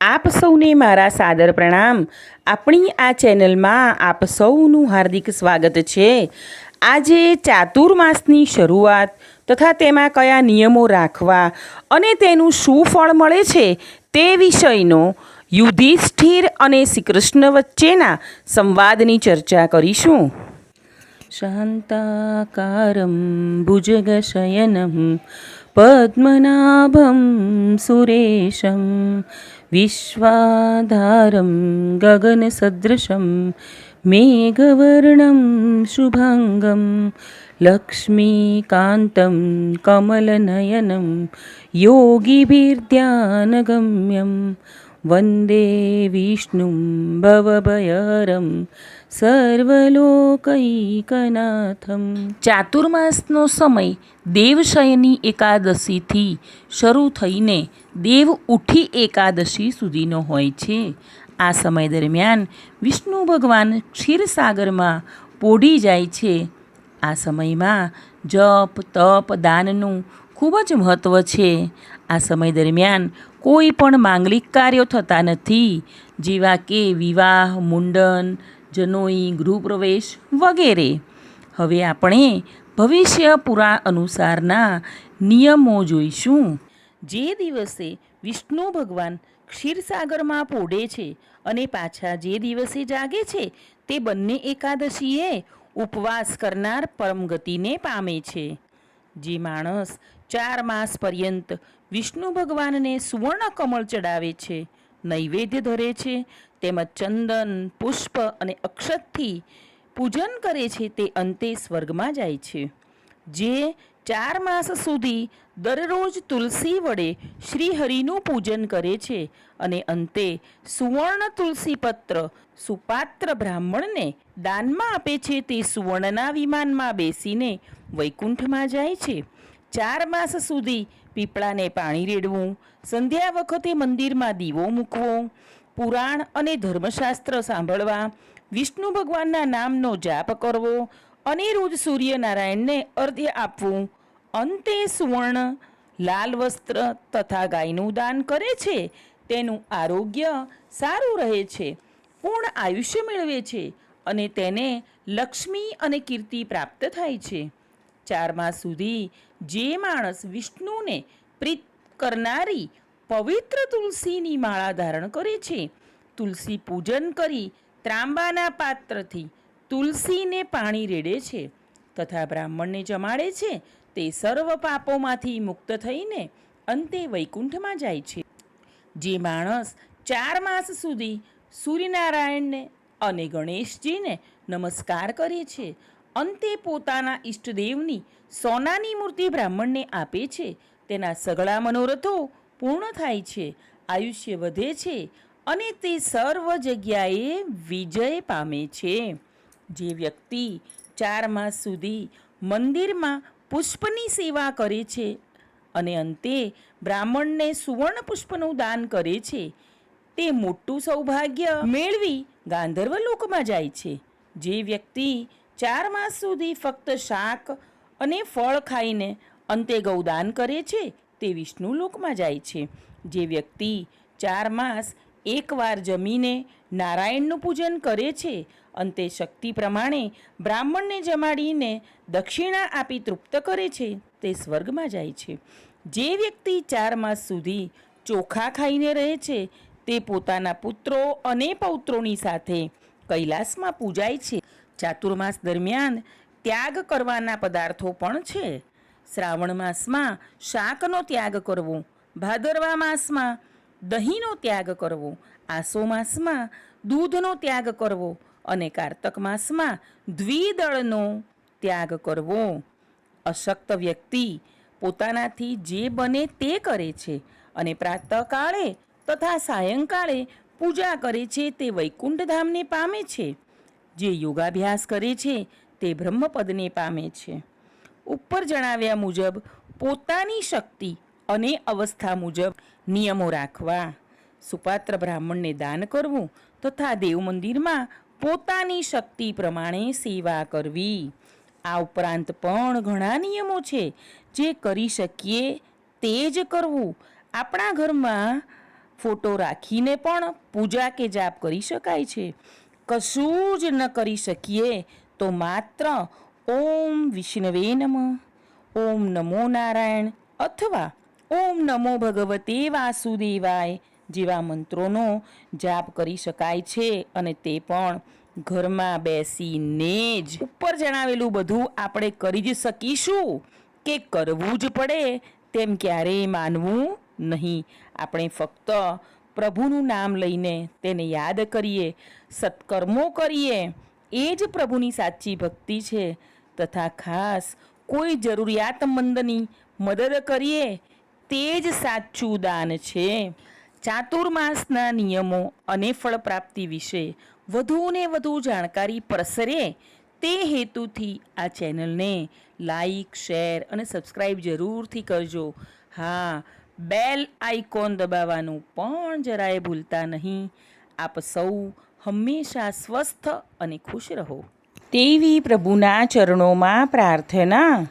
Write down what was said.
આપ સૌને મારા સાદર પ્રણામ. આપણી આ ચેનલમાં આપ સૌનું હાર્દિક સ્વાગત છે. આજે ચાતુર્માસની શરૂઆત તથા તેમાં કયા નિયમો રાખવા અને તેનું શું ફળ મળે છે તે વિષયનો યુધિષ્ઠિર અને શ્રી કૃષ્ણ વચ્ચેના સંવાદની ચર્ચા કરીશું. શાંતાકારમ ભુજગશયનમ પદ્મનાભમ સુરેશમ विश्वाधारं गगनसदृशं मेघवर्णं शुभाङ्गं लक्ष्मीकान्तं कमलनयनं योगिभिर्ध्यानगम्यम् વંદે વિષ્ણું ભવભયરમ સર્વલોકૈકનાથમ ચાતુર્માસનો સમય દેવશયની એકાદશીથી શરૂ થઈને દેવ ઉઠી એકાદશી સુધીનો હોય છે. આ સમય દરમિયાન વિષ્ણુ ભગવાન ક્ષીરસાગરમાં પોઢી જાય છે. આ સમયમાં જપ, તપ, દાનનું ખૂબ જ મહત્ત્વ છે. આ સમય દરમિયાન કોઈ પણ માંગલિક કાર્યો થતા નથી, જેવા કે વિવાહ, મુંડન, જનોઈ, ગૃહપ્રવેશ વગેરે. હવે આપણે ભવિષ્ય પુરા અનુસારના નિયમો જોઈશું. જે દિવસે વિષ્ણુ ભગવાન ક્ષીરસાગરમાં પોડે છે અને પાછા જે દિવસે જાગે છે તે બંને એકાદશીએ ઉપવાસ કરનાર પરમગતિને પામે છે. જે માણસ ચાર માસ પર્યંત વિષ્ણુ ભગવાનને સુવર્ણ કમળ ચડાવે છે, નૈવેદ્ય ધરે છે, તેમજ ચંદન, પુષ્પ અને અક્ષતથી પૂજન કરે છે તે અંતે સ્વર્ગમાં જાય છે. જે ચાર માસ સુધી દરરોજ તુલસી વડે શ્રી હરિનું પૂજન કરે છે અને અંતે સુવર્ણ તુલસી પત્ર સુપાત્ર બ્રાહ્મણને દાનમાં આપે છે તે સુવર્ણના વિમાનમાં બેસીને વૈકુંઠમાં જાય છે. ચાર માસ સુધી પીપળાને પાણી રેડવું, સંધ્યા વખતે મંદિરમાં દીવો મૂકવો, પુરાણ અને ધર્મશાસ્ત્ર સાંભળવા, વિષ્ણુ ભગવાનના નામનો જાપ કરવો અને રોજ સૂર્યનારાયણને અર્ધ્ય આપવું, અંતે સુવર્ણ, લાલ વસ્ત્ર તથા ગાયનું દાન કરે છે, તેનું આરોગ્ય સારું રહે છે, પૂર્ણ આયુષ્ય મેળવે છે અને તેને લક્ષ્મી અને કીર્તિ પ્રાપ્ત થાય છે. ચાર માસ સુધી જે માણસ વિષ્ણુને પ્રીત કરનારી પવિત્ર તુલસીની માળા ધારણ કરે છે, તુલસી પૂજન કરી ત્રાંબાના પાત્રથી તુલસીને પાણી રેડે છે. તથા બ્રાહ્મણને જમાડે છે, તે સર્વ પાપોમાંથી મુક્ત થઈને અંતે વૈકુંઠમાં જાય છે. જે માણસ ચાર માસ સુધી સૂર્યનારાયણને અને ગણેશજીને નમસ્કાર કરે છે અંતે પોતાના ઈષ્ટદેવની સોનાની મૂર્તિ બ્રાહ્મણને આપે છે. તેના સગળા મનોરથો પૂર્ણ થાય છે, આયુષ્ય વધે છે અને તે સર્વ જગ્યાએ વિજય પામે છે. જે વ્યક્તિ ચાર માસ સુધી મંદિરમાં પુષ્પની સેવા કરે છે અને અંતે બ્રાહ્મણને સુવર્ણ પુષ્પનું દાન કરે છે, તે મોટું સૌભાગ્ય મેળવી ગાંધર્વ લોકમાં જાય છે. જે વ્યક્તિ ચાર માસ સુધી ફક્ત શાક અને ફળ ખાઈને અંતે ગૌદાન કરે છે તે વિષ્ણુ લોકમાં જાય છે. જે વ્યક્તિ ચાર માસ એકવાર જમીને નારાયણનું પૂજન કરે છે, અંતે શક્તિ પ્રમાણે બ્રાહ્મણને જમાડીને દક્ષિણા આપી તૃપ્ત કરે છે, તે સ્વર્ગમાં જાય છે. જે વ્યક્તિ ચાર માસ સુધી ચોખા ખાઈને રહે છે, તે પોતાના પુત્રો અને પૌત્રોની સાથે કૈલાસમાં પૂજાય છે. ચાતુર્માસ દરમિયાન ત્યાગ કરવાના પદાર્થો પણ છે. શ્રાવણ માસમાં શાકનો ત્યાગ કરવો, ભાદરવા માસમાં દહીંનો ત્યાગ કરવો, આસો માસમાં દૂધનો ત્યાગ કરવો અને કારતક માસમાં દ્વિદળનો ત્યાગ કરવો. અશક્ત વ્યક્તિ પોતાનાથી જે બને તે કરે છે અને પ્રાતઃકાળે તથા સાયંકાળે પૂજા કરે છે તે વૈકુંઠધામને પામે છે. જે યોગાભ્યાસ કરે છે તે બ્રહ્મપદને પામે છે. ઉપર જણાવ્યા મુજબ, પોતાની શક્તિ અને અવસ્થા મુજબ નિયમો રાખવા. સુપાત્ર બ્રાહ્મણને દાન કરવું તથા દેવ મંદિરમાં પોતાની શક્તિ પ્રમાણે સેવા કરવી. આ ઉપરાંત પણ ઘણા નિયમો છે જે કરી શકીએ તે જ કરવું. આપણા ઘરમાં ફોટો રાખીને પણ પૂજા કે જાપ કરી શકાય છે. કશું જ ન કરી શકીએ તો માત્ર ઓમ વિષ્ણવે નમઃ. ઓમ નમો નારાયણ અથવા ઓમ નમો ભગવતે વાસુદેવાય જેવા મંત્રોનો જાપ કરી શકાય છે અને તે પણ ઘરમાં બેસીને જ. ઉપર જણાવેલું બધું આપણે કરી જ શકીશું કે કરવું જ પડે તેમ ક્યારેય માનવું નહીં. આપણે ફક્ત પ્રભુનું નામ લઈને તેને યાદ કરીએ, સત્કર્મો કરીએ, એ જ પ્રભુની સાચી ભક્તિ છે. તથા ખાસ કોઈ જરૂરિયાતમંદની મદદ કરીએ, તે જ સાચું દાન છે. ચાતુર્માસના નિયમો અને ફળ પ્રાપ્તિ વિશે વધુને વધુ જાણકારી પ્રસરે તે હેતુથી આ ચેનલને લાઈક, શેર અને સબસ્ક્રાઈબ જરૂરથી કરજો. હા બેલ આઇકોન દબાવવાનું પણ જરાય ભૂલતા નહીં. આપ સૌ હંમેશા સ્વસ્થ અને ખુશ રહો. તેવી પ્રભુના ચરણોમાં પ્રાર્થના.